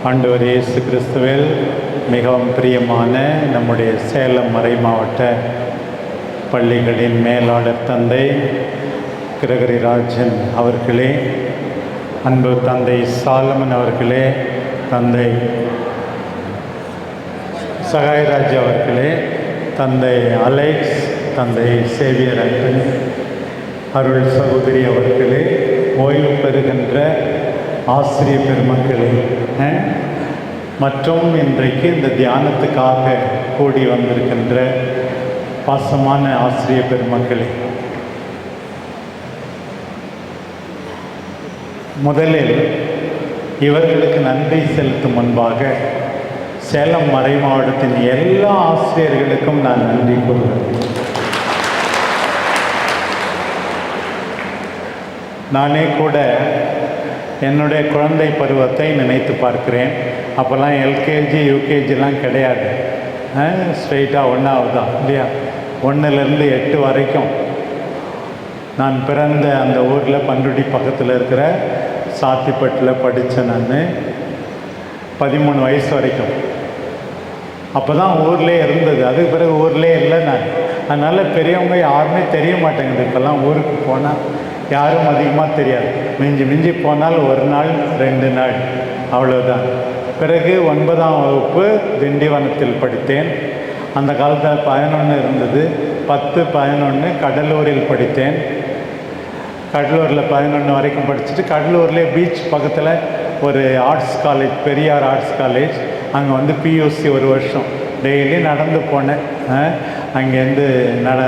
ஆண்டவர் இயேசு கிறிஸ்துவில் மிகவும் பிரியமான நம்முடைய சேலம் மறை மாவட்ட பள்ளிகளின் மேலாளர் தந்தை கிரகரி ராஜன் அவர்களே அன்பு தந்தை சாலமன் அவர்களே தந்தை சகாயராஜ் அவர்களே தந்தை அலெக்ஸ் தந்தை சேவியர் அன்பன் அருள் சகோதரி அவர்களே ஓய்வு பெறுகின்ற ஆசிரிய பெருமக்களே மற்றும் இன்றைக்கு இந்த தியானத்துக்காக கூடி வந்திருக்கின்ற பாசமான ஆசிரிய பெருமக்களே முதலில் இவர்களுக்கு நன்றி செலுத்தும் முன்பாக சேலம் மறை மாவட்டத்தின் எல்லா ஆசிரியர்களுக்கும் நான் நன்றி கூறுகிறேன். நானே கூட என்னுடைய குழந்தை பருவத்தை நினைத்து பார்க்கிறேன். அப்போல்லாம் எல்கேஜி யூகேஜிலாம் கிடையாது. ஸ்ட்ரெயிட்டாக ஒன்றாவது தான் இல்லையா? ஒன்றுலேருந்து எட்டு வரைக்கும் நான் பிறந்த அந்த ஊரில் பண்ருட்டி பக்கத்தில் இருக்கிற சாத்திப்பட்டில் படித்தேன் நான். பதிமூணு வயசு வரைக்கும். அப்போ தான் ஊர்லே இருந்தது. அதுக்கு பிறகு ஊர்லேயே இல்லை நான். அதனால் பெரியவங்க யாருமே தெரிய மாட்டேங்குது. இப்போல்லாம் ஊருக்கு போனால் யாரும் அதிகமாக தெரியாது. மிஞ்சி மிஞ்சி போனால் ஒரு நாள் ரெண்டு நாள். அவ்வளோதான் பிறகு ஒன்பதாம் வகுப்பு திண்டிவனத்தில் படித்தேன். அந்த காலத்தில் பதினொன்று இருந்தது. பத்து பதினொன்று கடலூரில் படித்தேன். கடலூரில் பதினொன்று வரைக்கும் படிச்சுட்டு கடலூர்லேயே பீச் பக்கத்தில் ஒரு arts college Periyar arts college அங்கே வந்து பியூசி ஒரு வருஷம். டெய்லி நடந்து போனேன். அங்கேருந்து நட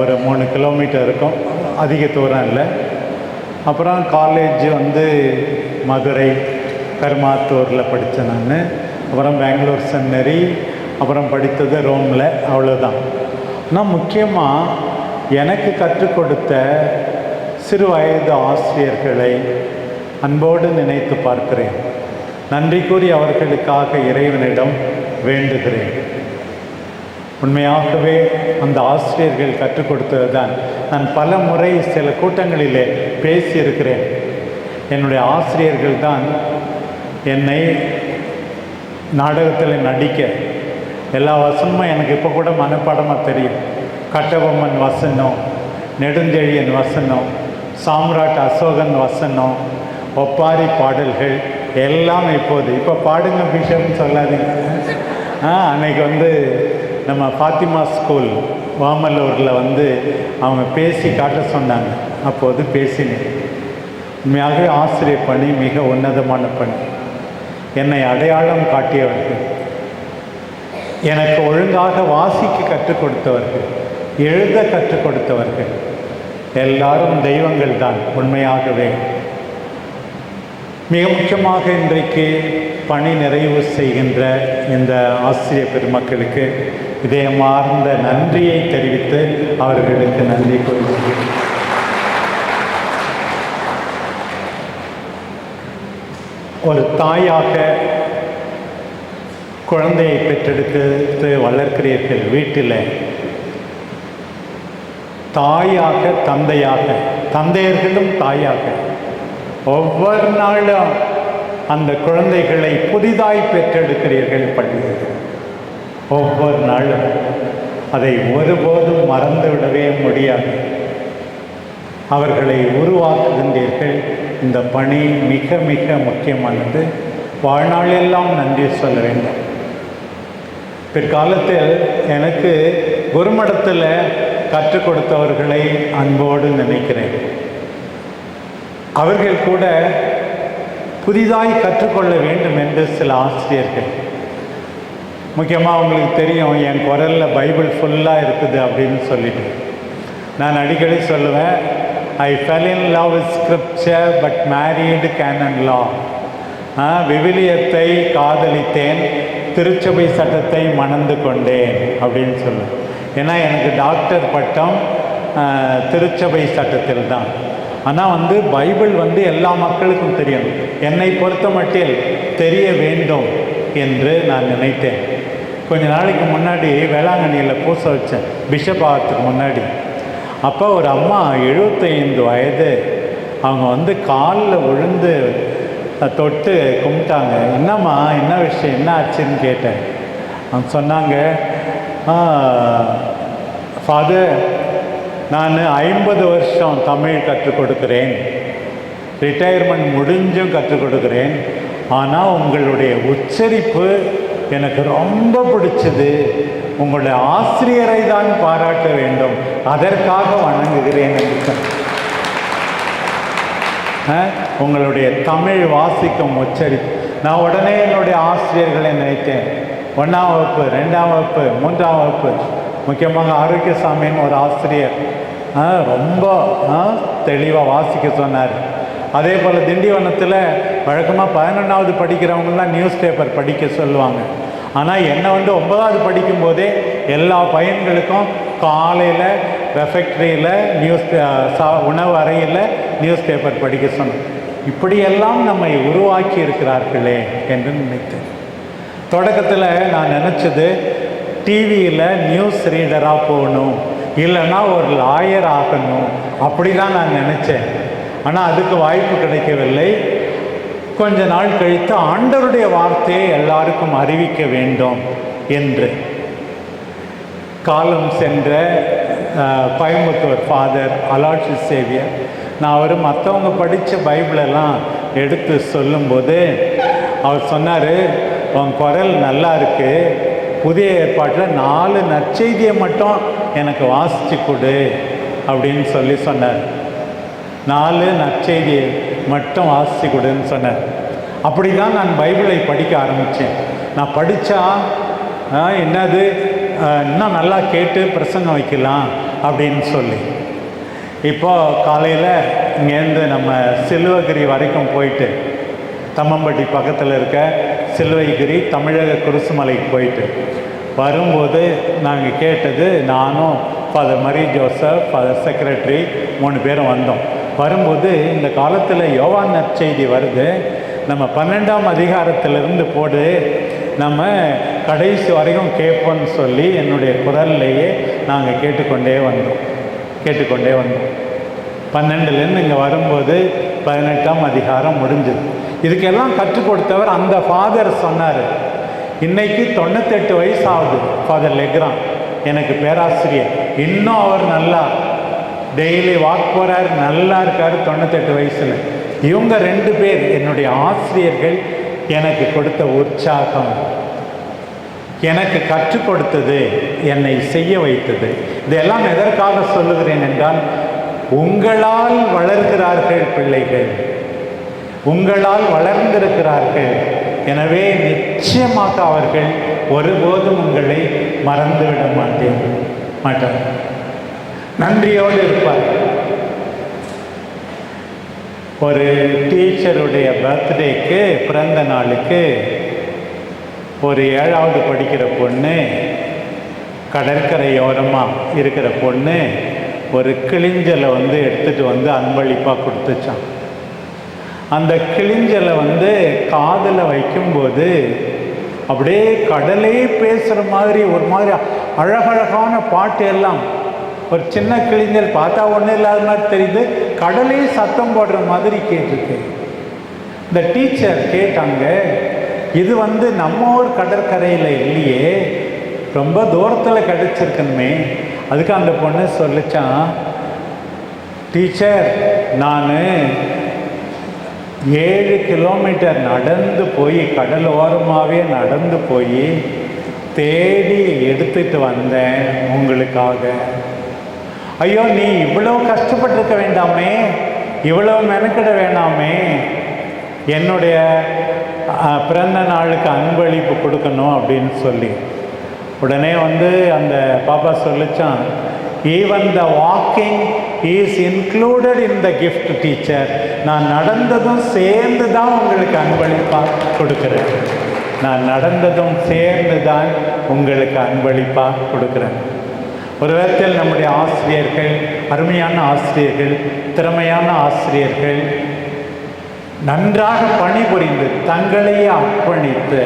ஒரு மூணு கிலோமீட்டர் இருக்கும். அதிக தூரம் இல்லை. அப்புறம் காலேஜ் வந்து மதுரை கருமாத்தூரில் படித்தேன் நான். அப்புறம் பெங்களூர் சென்னரி அப்புறம் படித்தது ரோமில். அவ்வளோதான் ஆனால் முக்கியமாக எனக்கு கற்றுக் கொடுத்த சிறு வயது ஆசிரியர்களை அன்போடு நினைத்து பார்க்கிறேன். நன்றி கூறி அவர்களுக்காக இறைவனிடம் வேண்டுகிறேன். உண்மையாகவே அந்த ஆசிரியர்கள் கற்றுக் கொடுத்தது தான் நான் பல முறை சில கூட்டங்களிலே பேசியிருக்கிறேன். என்னுடைய ஆசிரியர்கள் தான் என்னை நாடகத்தில் நடிக்க. எல்லா வசனமும் எனக்கு இப்போ கூட மனப்பாடமாக தெரியும். கட்டபொம்மன் வசனம் நெடுஞ்செழியன் வசனம் சாம்ராட் அசோகன் வசனம் ஒப்பாரி பாடல்கள் எல்லாம் இப்போது. இப்போ பாடுங்க பிஷப்னு சொல்லாதீங்க. ஆ அன்னைக்கு வந்து நம்ம ஃபாத்திமா ஸ்கூல் வாமல்லூரில் வந்து அவங்க பேசி காட்ட சொன்னாங்க. அப்போது பேசினேன். உண்மையாகவே ஆசிரியர் பணி மிக உன்னதமான பணி. என்னை அடையாளம் காட்டியவர்கள். எனக்கு ஒழுங்காக வாசிக்க கற்றுக் கொடுத்தவர்கள். எழுத கற்றுக் கொடுத்தவர்கள். எல்லாரும் தெய்வங்கள் தான் உண்மையாகவே. மிக முக்கியமாக இன்றைக்கு பணி நிறைவு செய்கின்ற இந்த ஆசிரியர் பெருமக்களுக்கு இதயமார்ந்த நன்றியை தெரிவித்து அவர்களுக்கு நன்றி கூறுகிறேன். ஒரு தாயாக குழந்தையை பெற்றெடுத்து வளர்க்கிறீர்கள் வீட்டில். தாயாக தந்தையாக தந்தையர்களும் தாயாக. ஒவ்வொரு நாளும் அந்த குழந்தைகளை புதிதாய் பெற்றெடுக்கிறீர்கள் பள்ளியில் ஒவ்வொரு நாளும் அதை ஒருபோதும் மறந்துவிடவே முடியாது. அவர்களை உருவாக்குகின்றீர்கள். இந்த பணி மிக மிக முக்கியமானது. வாழ்நாளெல்லாம் நன்றி சொல்ல வேண்டும். பிற்காலத்தில் எனக்கு குருமடத்தில் கற்றுக் கொடுத்தவர்களை அன்போடு நினைக்கிறேன். அவர்கள் கூட புதிதாய் கற்றுக்கொள்ள வேண்டும் என்று சில ஆசிரியர்கள். முக்கியமாக அவங்களுக்கு தெரியும் என் குரலில் பைபிள் ஃபுல்லாக இருக்குது அப்படின்னு சொல்லிட்டு. நான் அடிக்கடி சொல்லுவேன் I fell in love with scripture but married canon law விவிலியத்தை காதலித்தேன் திருச்சபை சட்டத்தை மணந்து கொண்டேன் அப்படின்னு சொல்லுவேன். ஏன்னா எனக்கு டாக்டர் பட்டம் திருச்சபை சட்டத்தில் தான் ஆனால் வந்து பைபிள் வந்து எல்லா மக்களுக்கும் தெரியும். என்னை பொறுத்த மட்டில் தெரிய வேண்டும் என்று நான் நினைத்தேன். கொஞ்ச நாளைக்கு முன்னாடி வேளாங்கண்ணியில் பூச வச்சேன் பிஷப் ஆகிறதுக்கு முன்னாடி. அப்போ ஒரு அம்மா எழுபத்தைந்து வயது. அவங்க வந்து காலில் விழுந்து தொட்டு கும்பிட்டாங்க. என்னம்மா என்ன விஷயம்? என்ன ஆச்சுன்னு கேட்டேன். அவங்க சொன்னாங்க ஃபாதர் நான் ஐம்பது வருஷம் தமிழ் கற்றுக் கொடுக்கிறேன். ரிட்டையர்மெண்ட் முடிஞ்சும் கற்றுக் கொடுக்கிறேன். ஆனால் உங்களுடைய உச்சரிப்பு எனக்கு ரொம்ப பிடிச்சது. உங்களுடைய ஆசிரியரை தான் பாராட்ட வேண்டும். அதற்காக வணங்குகிறேன் என்று உங்களுடைய தமிழ் வாசிக்கும் உச்சரிப்பு. நான் உடனே என்னுடைய ஆசிரியர்களை நினைத்தேன். ஒன்றாம் வகுப்பு ரெண்டாம் வகுப்பு மூன்றாம் வகுப்பு. முக்கியமாக ஆரோக்கியசாமின்னு ஒரு ஆசிரியர். ரொம்ப தெளிவாக வாசிக்க சொன்னார். அதே போல் திண்டிவனத்தில் வழக்கமாக பதினொன்றாவது படிக்கிறவங்கலாம் நியூஸ் பேப்பர் படிக்க சொல்லுவாங்க. ஆனால் என்னை வந்து ஒன்பதாவது படிக்கும்போதே எல்லா பையன்களுக்கும் காலையில் ரெஃபெக்டரியில் நியூஸ் சா உணவு அறையில் நியூஸ் பேப்பர் படிக்க சொன்னோம் இப்படியெல்லாம் நம்மை உருவாக்கி இருக்கிறார்களே என்று நினைத்தேன். தொடக்கத்தில் நான் நினச்சது டிவியில் நியூஸ் ரீடராக போகணும். இல்லைன்னா ஒரு லாயர் ஆகணும். அப்படி தான் நான் நினச்சேன். ஆனால் அதுக்கு வாய்ப்பு கிடைக்கவில்லை. கொஞ்ச நாள் கழித்து ஆண்டவருடைய வார்த்தையை எல்லாருக்கும் அறிவிக்க வேண்டும் என்று. காலம் சென்ற கோயம்புத்தூர் ஃபாதர் அலாட்சி சேவியர் நான் அவர் மற்றவங்க படித்த பைபிளெல்லாம் எடுத்து சொல்லும்போது அவர் சொன்னார் உன் குரல் நல்லா இருக்குது புதிய ஏற்பாட்டில் நாலு நற்செய்தியை மட்டும் எனக்கு வாசித்து கொடு அப்படின்னு சொல்லி சொன்னார். நாலு நற்செய்தியை மட்டும் வாசித்து கொடுன்னு சொன்னார். அப்படி தான் நான் பைபிளை படிக்க ஆரம்பித்தேன் நான் படித்தா என்னது? இன்னும் நல்லா கேட்டு பிரசங்கம் வைக்கலாம் அப்படின்னு சொல்லி. இப்போது காலையில் இங்கேருந்து நம்ம சிலுவகிரி வரைக்கும் போயிட்டு தம்மம்பட்டி பக்கத்தில் இருக்க சிலுவைகிரி தமிழக குருசுமலைக்கு போயிட்டு வரும்போது நாங்கள் கேட்டது நானும் father Mari Joseph father secretary மூணு பேரும் வந்தோம். வரும்போது இந்த காலத்தில் யோவான் நற்செய்தி வருது. நம்ம பன்னெண்டாம் அதிகாரத்திலிருந்து போடு நம்ம கடைசி வரைக்கும் கேட்போம்னு சொல்லி என்னுடைய குரல்லையே நாங்கள் கேட்டுக்கொண்டே வந்தோம். கேட்டுக்கொண்டே வந்தோம். பன்னெண்டுலேருந்து இங்கே வரும்போது பதினெட்டாம் அதிகாரம் முடிஞ்சது. இதுக்கெல்லாம் கற்றுக் கொடுத்தவர் அந்த ஃபாதர் சொன்னார். இன்னைக்கு தொண்ணூத்தெட்டு வயசு ஆகுது ஃபாதர் லெக்ரான் எனக்கு பேராசிரியர். இன்னும் அவர் நல்லா டெய்லி வாக் போகிறார் நல்லா இருக்கார் தொண்ணூத்தெட்டு வயசில். இவங்க ரெண்டு பேர் என்னுடைய ஆசிரியர்கள் எனக்கு கொடுத்த உற்சாகம். எனக்கு கற்றுக் கொடுத்தது என்னை செய்ய வைத்தது. இதெல்லாம் எதற்காக சொல்லுகிறேன் என்றால் உங்களால் வளர்கிறார்கள் பிள்ளைகள். உங்களால் வளர்ந்திருக்கிறார்கள். எனவே நிச்சயமாக அவர்கள் ஒருபோதும் உங்களை மறந்துவிட மாட்டேன் மாட்டார். நன்றியோடு இருப்பார். ஒரு டீச்சருடைய பர்த்டேக்கு பிறந்த நாளுக்கு ஒரு ஏழாவது படிக்கிற பொண்ணு கடற்கரையோரமாக இருக்கிற பொண்ணு ஒரு கிளிஞ்சலை வந்து எடுத்துகிட்டு வந்து அன்பளிப்பாக கொடுத்துச்சான் அந்த கிளிஞ்சலை வந்து காதில் வைக்கும்போது அப்படியே கடலே பேசுகிற மாதிரி ஒரு மாதிரி அழகழகான பாட்டு எல்லாம். ஒரு சின்ன கிளிஞ்சல் பார்த்தா ஒன்றும் இல்லாத மாதிரி தெரியுது. கடலே சத்தம் போடுற மாதிரி கேட்டிருக்கு. இந்த டீச்சர் கேட்டாங்க இது வந்து நம்ம ஒரு கடற்கரையில் இல்லையே. ரொம்ப தூரத்தில் கிடச்சிருக்கணுமே அதுக்கு அந்த பொண்ணு சொல்லிச்சான் டீச்சர் நான் ஏழு கிலோமீட்டர் நடந்து போய் கடல் ஓரமாகவே நடந்து போய் தேடி எடுத்துட்டு வந்தேன் உங்களுக்காக. ஐயோ நீ இவ்வளோ கஷ்டப்பட்டிருக்க வேண்டாமே இவ்வளோ மெனக்கிட வேணாமே. என்னுடைய பிறந்த நாளுக்கு அன்பளிப்பு கொடுக்கணும் அப்படின்னு சொல்லி. உடனே வந்து அந்த பாப்பா சொல்லிச்சான் even the walking is included in the gift teacher நான் நடந்ததும் சேர்ந்து தான் உங்களுக்கு அன்பளிப்பாக கொடுக்குறேன். நான் நடந்ததும் சேர்ந்து தான் உங்களுக்கு அன்பளிப்பாக கொடுக்குறேன். ஒரு விதத்தில் நம்முடைய ஆசிரியர்கள் அருமையான ஆசிரியர்கள் திறமையான ஆசிரியர்கள் நன்றாக பணிபுரிந்து தங்களையே அர்ப்பணித்து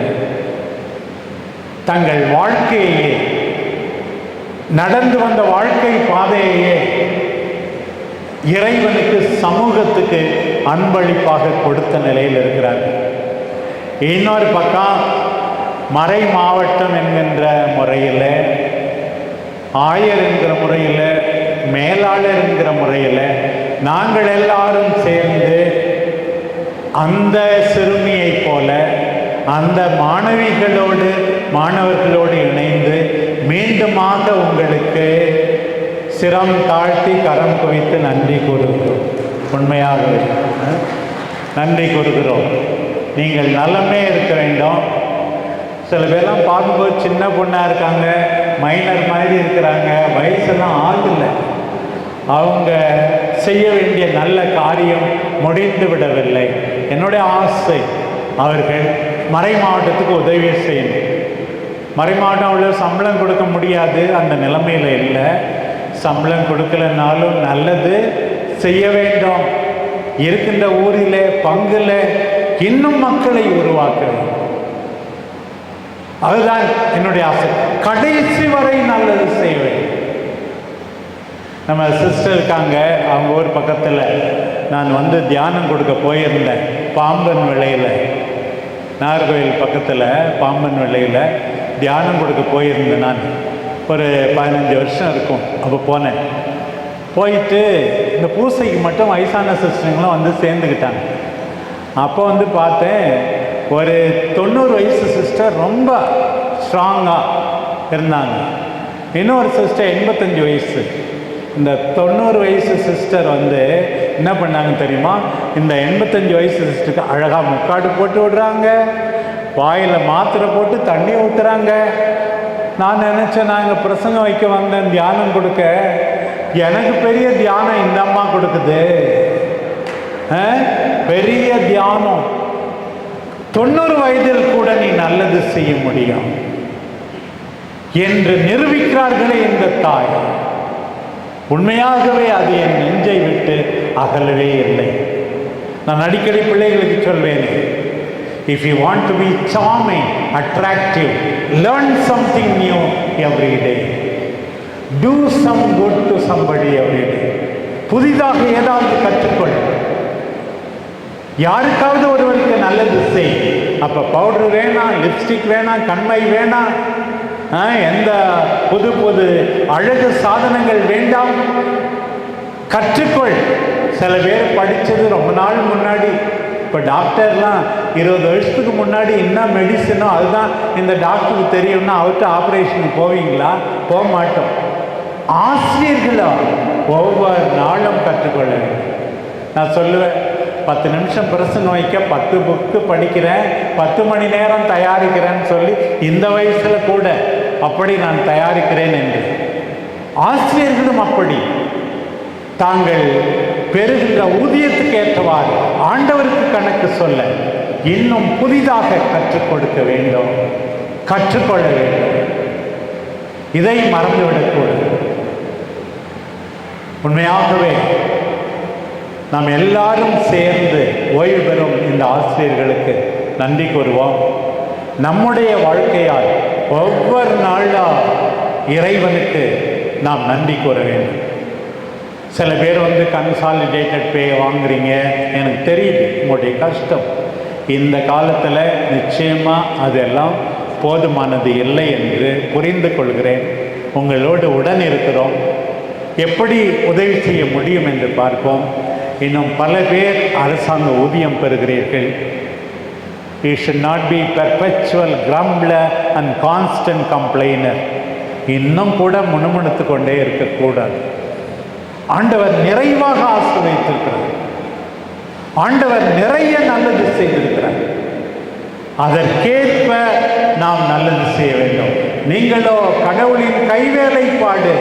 தங்கள் வாழ்க்கையே நடந்து வந்த வாழ்க்கை இறைவனுக்கு சமூகத்துக்கு அன்பளிப்பாக கொடுத்த நிலையில் இருக்கிறார்கள். இன்னொரு பக்கம் மறை மாவட்டம் என்கின்ற முறையில் ஆயர் என்கிற முறையில் மேலாளர் என்கிற முறையில் நாங்கள் எல்லாரும் சேர்ந்து அந்த சிறுமியைப் போல அந்த மாணவிகளோடு மாணவர்களோடு இணைந்து மீண்டுமாக உங்களுக்கு சிரம் தாழ்த்தி கரம் குவித்து நன்றி கூறுகிறோம். உண்மையாகவே நன்றி கூறுகிறோம். நீங்கள் நலமே இருக்க வேண்டும். சில பேர்லாம் பார்க்கும்போது சின்ன பொண்ணாக இருக்காங்க மைனர் மாதிரி இருக்கிறாங்க வயசெல்லாம் ஆகலை. அவங்க செய்ய வேண்டிய நல்ல காரியம் முடிந்து விடவில்லை. என்னுடைய ஆசை அவர்கள் மறை மாவட்டத்துக்கு உதவி செய்யணும். மறை மாவட்டம் அவ்வளோ சம்பளம் கொடுக்க முடியாது அந்த நிலைமையில் இல்லை. சம்பளம் கொடுக்கலனாலும் நல்லது செய்ய வேண்டும். இருக்கின்ற ஊரில் பங்குல இன்னும் மக்களை உருவாக்க அதுதான் என்னுடைய ஆசை. கடைசி வரை நல்லது செய்வேன். நம்ம சிஸ்டர் இருக்காங்க அவங்க ஊர் பக்கத்தில். நான் வந்து தியானம் கொடுக்க போயிருந்தேன் பாம்பன் விலையில் நாகர்கோவில் பக்கத்தில் பாம்பன் விலையில் தியானம் கொடுக்க போயிருந்தேன் நான். ஒரு பதினஞ்சு வருஷம் இருக்கும். அப்போ போனேன். போயிட்டு இந்த பூசைக்கு மட்டும் வயசான சிஸ்டருங்களும் வந்து சேர்ந்துக்கிட்டாங்க அப்போ வந்து பார்த்தேன் ஒரு தொண்ணூறு வயசு சிஸ்டர் ரொம்ப ஸ்ட்ராங்காக இருந்தாங்க. இன்னொரு சிஸ்டர் எண்பத்தஞ்சு வயசு. இந்த தொண்ணூறு வயசு சிஸ்டர் வந்து என்ன பண்ணாங்க தெரியுமா? இந்த எண்பத்தஞ்சு வயசு சிஸ்டருக்கு அழகாக முக்காடு போட்டு விடுறாங்க. வாயில் மாத்திரை போட்டு தண்ணி ஊற்றுறாங்க நான் நினச்சேன் நாங்கள் பிரசங்கம் வைக்க வந்தேன் தியானம் கொடுக்க. எனக்கு பெரிய தியானம் இந்த அம்மா கொடுக்குது. ஆ? பெரிய தியானம். தொண்ணூறு வயதில் கூட நீ நல்லது செய்ய முடியும். என்று நிரூபிக்கிறார்களே இந்த தாய். உண்மையாகவே அது என் நெஞ்சை விட்டு அகலவே இல்லை. நான் அடிக்கடி பிள்ளைகளுக்கு சொல்வேன் if you want to be charming attractive learn something new every day do some good to somebody every day புதிதாக ஏதாவது கற்றுக்கொள். யாருக்காவது ஒருவருக்கு நல்லது செய். அப்போ பவுடர் வேணாம் லிப்ஸ்டிக் வேணாம் கண்மை வேணாம் ஆ, எந்த புது புது அழகு சாதனங்கள் வேண்டாம். கற்றுக்கொள். சில பேர் படித்தது ரொம்ப நாள் முன்னாடி. இப்போ டாக்டர்லாம் இருபது வருஷத்துக்கு முன்னாடி என்ன மெடிசனோ அதுதான் இந்த டாக்டருக்கு தெரியும்னா அவர்கிட்ட ஆப்ரேஷனுக்கு போவீங்களா? போக மாட்டோம். ஆசிரியர்களா ஒவ்வொரு நாளும் கற்றுக்கொள்ள நான் சொல்லுவேன் பத்து நிமிஷம் பிரசங்கம் வைக்க பத்து புக்கு படிக்கிறேன் பத்து மணி நேரம் தயாரிக்கிறேன்னு சொல்லி இந்த வயசில் கூட அப்படி நான் தயாரிக்கிறேன் என்று. ஆசிரியர்களும் அப்படி. தாங்கள் பெறுகின்ற ஊதியத்துக்கு ஏற்றவாறு ஆண்டவருக்கு கணக்கு சொல்ல இன்னும் புதிதாக கற்றுக் கொடுக்க வேண்டும். கற்றுக்கொள்ள வேண்டும். இதை மறந்துவிடக்கூடாது. உண்மையாகவே நாம் எல்லாரும் சேர்ந்து ஓய்வு பெறும் இந்த ஆசிரியர்களுக்கு நன்றி கூறுவோம். நம்முடைய வாழ்க்கையால் ஒவ்வொரு நாளும் இறைவனுக்கு நாம் நன்றி கூற வேண்டும். சில பேர் வந்து கன்சாலிடேட்டட் பே வாங்குறீங்க. எனக்கு தெரியுது உங்களுடைய கஷ்டம். இந்த காலத்தில் நிச்சயமாக அதெல்லாம் போதுமானது இல்லை என்று புரிந்து கொள்கிறேன். உங்களோடு உடன் இருக்கிறோம். எப்படி உதவி செய்ய முடியும் என்று பார்ப்போம். இன்னும் பல பேர் அரசாங்க ஊதியம் பெறுகிறீர்கள். You should not be perpetual grumbler and constant complainer இன்னும் கூட முணுமுணுத்து கொண்டே இருக்கக்கூடாது. ஆண்டவர் நிறைவாக ஆசிர்வதித்திருக்கிறார். ஆண்டவர் நிறைய நல்லது செய்திருக்கிறார். அதற்கேற்ப நாம் நல்லது செய்ய வேண்டும். நீங்களோ கடவுளின் கைவேலைப்பாடு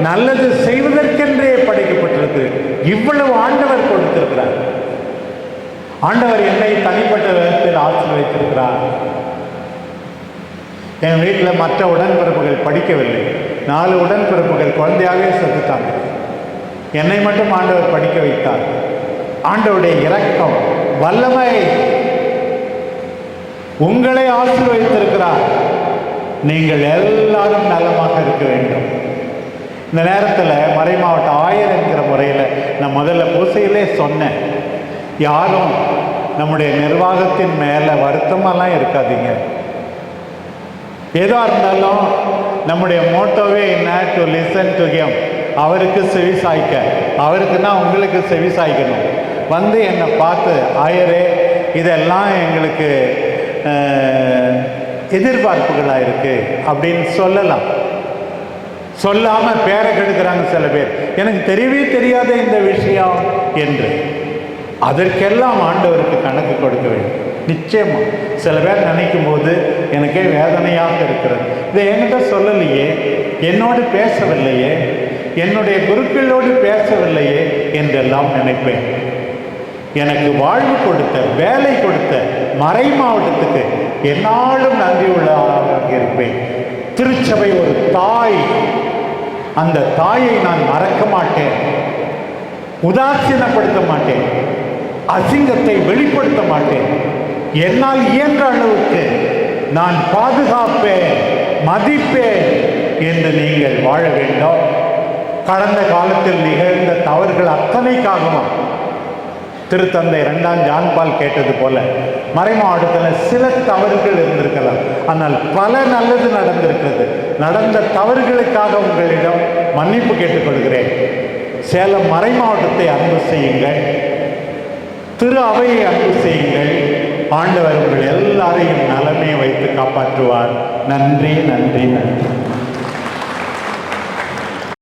நல்லது செய்வதற்கென்றே படைக்கப்பட்டிருக்கு இவ்வளவு ஆண்டவர் கொடுத்திருக்கிறார். ஆண்டவர் என்னை தனிப்பட்ட விதத்தில் ஆசீர்வதித்திருக்கிறார். என் வீட்டில் மற்ற உடன்பிறப்புகள் படிக்கவில்லை. நாலு உடன்பிறப்புகள் குழந்தையாகவே செத்துட்டாங்க. என்னை மட்டும் ஆண்டவர் படிக்க வைத்தார். ஆண்டவருடைய இரக்கம் வல்லமை. உங்களை ஆசீர்வதித்திருக்கிறார். நீங்கள் எல்லாரும் நலமாக இருக்க வேண்டும். இந்த நேரத்தில் மறை மாவட்ட ஆயர் என்கிற முறையில் நான் முதல்ல பூசையிலே சொன்னேன். யாரும் நம்முடைய நிர்வாகத்தின் மேலே வருத்தமெல்லாம் இருக்காதீங்க. எதாக இருந்தாலும் நம்முடைய மோட்டோவே என்ன? டு லிசன் டு ஹிம் அவருக்கு செவி சாய்க்க. அவருக்குன்னா உங்களுக்கு செவி சாய்க்கணும். வந்து என்னை பார்த்து ஆயரே இதெல்லாம் எங்களுக்கு எதிர்பார்ப்புகளாக இருக்குது அப்படின்னு சொல்லலாம். சொல்லாமல் பேரை கெடுக்கிறாங்க சில பேர். எனக்கு தெரியவே தெரியாத இந்த விஷயம் என்று. அதற்கெல்லாம் ஆண்டவருக்கு கணக்கு கொடுக்க வேண்டும். நிச்சயமாக சில பேர் நினைக்கும் போது எனக்கே வேதனையாக இருக்கிறது. இதை என்கிட்ட சொல்லலையே. என்னோடு பேசவில்லையே. என்னுடைய குருக்களோடு பேசவில்லையே என்றெல்லாம் நினைப்பேன். எனக்கு வாழ்வு கொடுத்த வேலை கொடுத்த மறை மாவட்டத்துக்கு என்னாலும் நன்றி உள்ளவராக இருப்பேன். திருச்சபை ஒரு தாய். அந்த தாயை நான் மறக்க மாட்டேன். உதாசீனப்படுத்த மாட்டேன். அசிங்கத்தை வெளிப்படுத்த மாட்டேன். என்னால் இயன்ற அளவுக்கு நான் பாதுகாப்பேன் மதிப்பேன் என்று நீங்கள் வாழ வேண்டும். கடந்த காலத்தில் நிகழ்ந்த தவறுகள் அத்தனைக்காகவும் திருத்தந்தை இரண்டாம் ஜான்பால் கேட்டது போல மறைமாவட்டத்தில் சில தவறுகள் இருந்திருக்கலாம். ஆனால் பல நல்லது நடந்திருக்கிறது. நடந்த தவறுகளுக்காக உங்களிடம் மன்னிப்பு கேட்டுக்கொள்கிறேன். சேலம் மறைமாவட்டத்தை அன்பு செய்யுங்கள். திரு அவையை அன்பு செய்யுங்கள். ஆண்டவர் உங்கள் எல்லாரையும் நலமே வைத்து காப்பாற்றுவார். நன்றி நன்றி நன்றி.